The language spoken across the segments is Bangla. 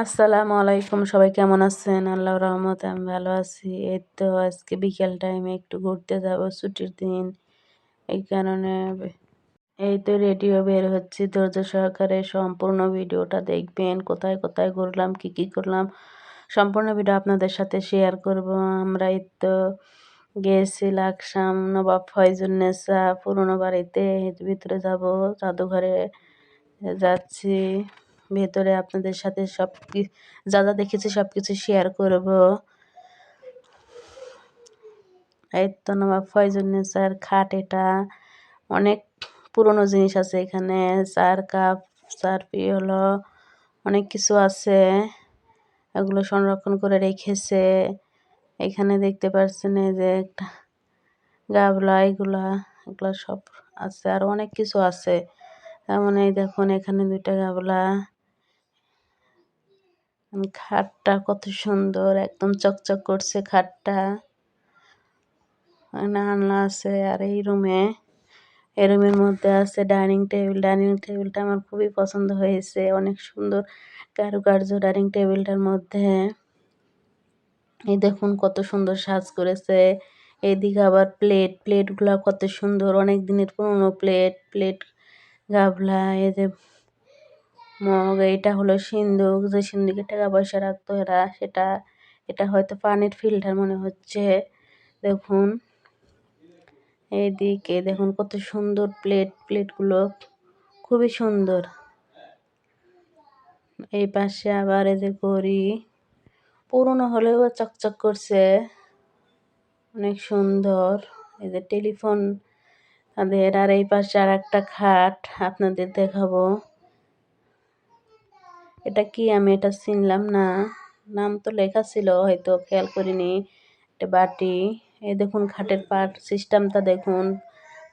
আসসালামু আলাইকুম, সবাই কেমন আছেন? আল্লাহর রহমতে আমি ভালো আছি। এই তো আজকে বিকেল টাইমে একটু ঘুরতে যাব, ছুটির দিন। এই কারণে এই তো রেডিও বের হচ্ছি। ধৈর্য সহকারে সম্পূর্ণ ভিডিওটা দেখবেন, কোথায় কোথায় ঘুরলাম, কি কি করলাম। সম্পূর্ণ ভিডিও আপনাদের সাথে শেয়ার করব। আমরা এই তো গেছি লাকসাম, নবাব ফয়জুন্নেসা পুরনো বাড়িতে ভিতরে যাব, জাদুঘরে যাচ্ছি। ভেতরে আপনাদের সাথে সব যা যা দেখেছি সব কিছু শেয়ার করব। এই তো নবাব ফয়জুন্নেসার খাট এটা। অনেক পুরনো জিনিস আছে এখানে। চার কাপ চার হলো অনেক কিছু আছে। এগুলো সংরক্ষণ করে রেখেছে। এখানে দেখতে পাচ্ছেন এই যে একটা গাবলা, এগুলা, এগুলো সব আছে। আর অনেক কিছু আছে। তেমন এই দেখুন এখানে দুইটা গাবলা। খাটটা কত সুন্দর, একদম চকচক করছে খাটটা। আনলা আছে আর এই রুমে, এই রুমের মধ্যে আছে ডাইনিং টেবিল। ডাইনিং টেবিলটা আমার খুবই পছন্দ হয়েছে, অনেক সুন্দর কারুকার্য ডাইনিং টেবিলটার মধ্যে। এই দেখুন কত সুন্দর সাজ করেছে। এদিকে আবার প্লেট, প্লেটগুলো কত সুন্দর, অনেক দিনের পুরনো প্লেট প্লেট, গাবলা, এই যে মগ এটা হলো সিন্দুক, যে সিন্ধুকে টাকা পয়সা রাখতো এরা, সেটা, এটা হয়তো পানির ফিল্টার মনে হচ্ছে। দেখুন, এইদিকে দেখুন কত সুন্দর প্লেট, প্লেটগুলো খুবই সুন্দর। এই পাশে আবার যে ঘড়ি, পুরনো হলেও চকচক করছে, অনেক সুন্দর। যে টেলিফোন তাদের, আর এই পাশে আর একটা খাট আপনাদের দেখাবো। এটা কি? আমি এটা চিনলাম না। নাম তো লেখা ছিল, হয়তো খেয়াল করিনি। এটা বাটি। এই দেখুন, খাটের পাট সিস্টেমটা দেখুন।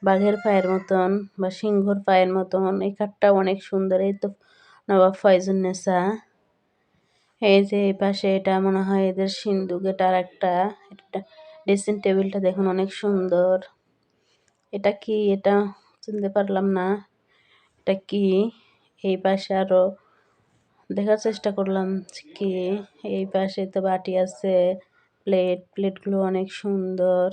বাঘের পায়ের মতন বা সিংহর পায়ের মতন। এই খাটটা অনেক সুন্দর। এই তো নবাব ফয়জুন্নেসা এই যে এই পাশে এটা মনে হয় এদের সিন্ধুক এটা একটা এটা ড্রেসিং টেবিলটা দেখুন, অনেক সুন্দর। এটা কি? এটা চিনতে পারলাম না। এটা কি? এই পাশে আরও দেখার চেষ্টা করলাম কি এই পাশে তো বাটি আছে প্লেট প্লেটগুলো অনেক সুন্দর।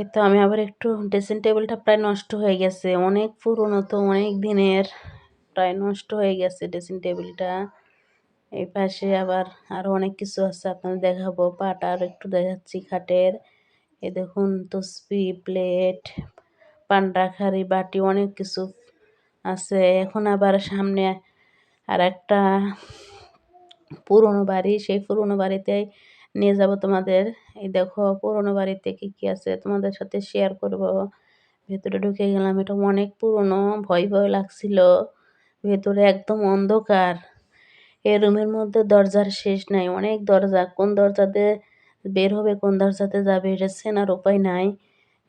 এ তো আমি আবার একটু ড্রেসিং টেবিলটা প্রায় নষ্ট হয়ে গেছে, অনেক পুরনো তো, অনেক দিনের, প্রায় নষ্ট হয়ে গেছে ড্রেসিং টেবিলটা এই পাশে আবার আরও অনেক কিছু আছে, আপনাদের দেখাবো, পাটা আর একটু দেখাচ্ছি খাটের। এ দেখুন, তসবি প্লেট পান্ডাখারি বাটি, অনেক কিছু আছে। এখন আবার সামনে আর একটা পুরনো বাড়ি, সেই পুরনো বাড়িতে নিয়ে যাব তোমাদের। এই দেখো, পুরনো বাড়িতে কী কী আছে তোমাদের সাথে শেয়ার করব। ভেতরে ঢুকে গেলাম, এটা অনেক পুরনো, ভয় ভয় লাগছিল। ভেতরে একদম অন্ধকার। এ রুমের মধ্যে দরজার শেষ নাই, অনেক দরজা। কোন দরজাতে বের হবে, কোন দরজাতে যাবে, এটা চেনার উপায় নাই।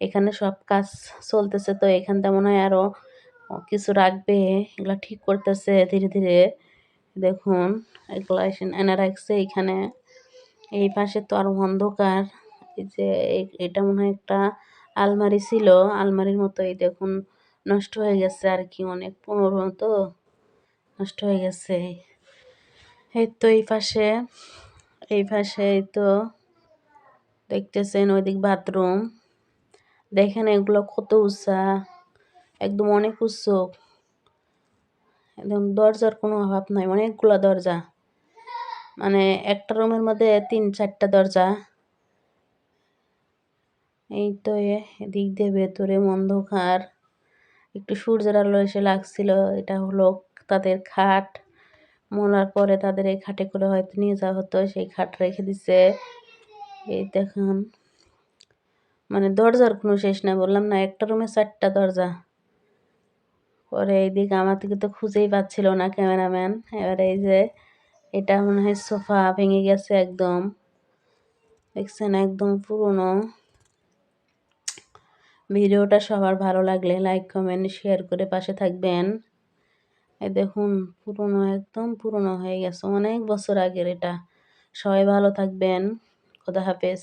এখানে সব কাজ চলতেছে, তো এখানটা মনে হয় আরও কিছু রাখবে, এগুলো ঠিক করতেছে, ধীরে ধীরে। দেখুন, এগুলো এনে রাখছে এখানে। এই পাশে তো আরও অন্ধকার। এই যে এটা মনে হয় একটা আলমারি ছিল। আলমারির মতো এই দেখুন, নষ্ট হয়ে গেছে আর কি, অনেক পনেরো তো, নষ্ট হয়ে গেছে। এই তো এই পাশে এই পাশে এই তো দেখতেছেন ওইদিক বাথরুম। দেখেন এগুলো কত উঁচা। একদম অনেক উঁচু একদম দরজার কোনো অভাব নাই, অনেকগুলো দরজা। মানে একটা রুমের মধ্যে তিন চারটা দরজা। এই তো এদিক দিয়ে ভেতরে অন্ধকার। একটু সূর্যের আলো এসে লাগছিল, এটা হলো তাদের খাট। মরার পরে তাদের এই খাটে করে হয়তো নিয়ে যাওয়া হতো, সেই খাট রেখে দিছে। এই দেখুন মানে দরজার কোনো শেষ না বললাম না, একটা রুমে চারটা দরজা। পরে এইদিকে আমার থেকে তো খুঁজেই পাচ্ছিল না ক্যামেরাম্যান। এবার এই যে, এটা মনে হয় সোফা ভেঙে গেছে একদম। দেখছেন একদম পুরনো। ভিডিওটা সবার ভালো লাগলে লাইক কমেন্ট শেয়ার করে পাশে থাকবেন। এই দেখুন, পুরনো, একদম পুরনো হয়ে গেছে। অনেক বছর আগের এটা। সবাই ভালো থাকবেন। খোদা হাফেজ।